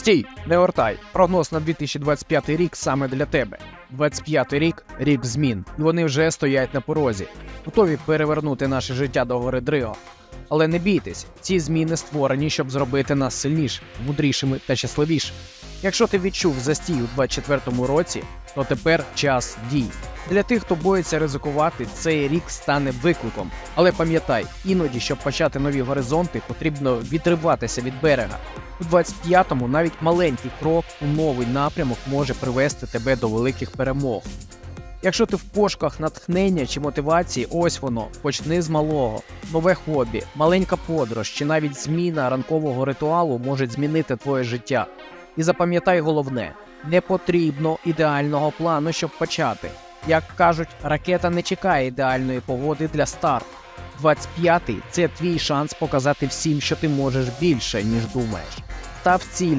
Стій, не ортай. Прогноз на 2025 рік саме для тебе. 25 рік рік змін. і Вони вже стоять на порозі, готові перевернути наше життя до гори Дриго. Але не бійтесь, ці зміни створені, щоб зробити нас сильніше, мудрішими та щасливішими. Якщо ти відчув застій у 24-му році, то тепер час дій. Для тих, хто боїться ризикувати, цей рік стане викликом. Але пам'ятай, іноді, щоб почати нові горизонти, потрібно відриватися від берега. У 25-му навіть маленький крок у новий напрямок може привести тебе до великих перемог. Якщо ти в пошуках натхнення чи мотивації, ось воно, почни з малого, нове хобі, маленька подорож чи навіть зміна ранкового ритуалу можуть змінити твоє життя. І запам'ятай головне: не потрібно ідеального плану, щоб почати. Як кажуть, ракета не чекає ідеальної погоди для старту. 25-й – це твій шанс показати всім, що ти можеш більше, ніж думаєш. Став ціль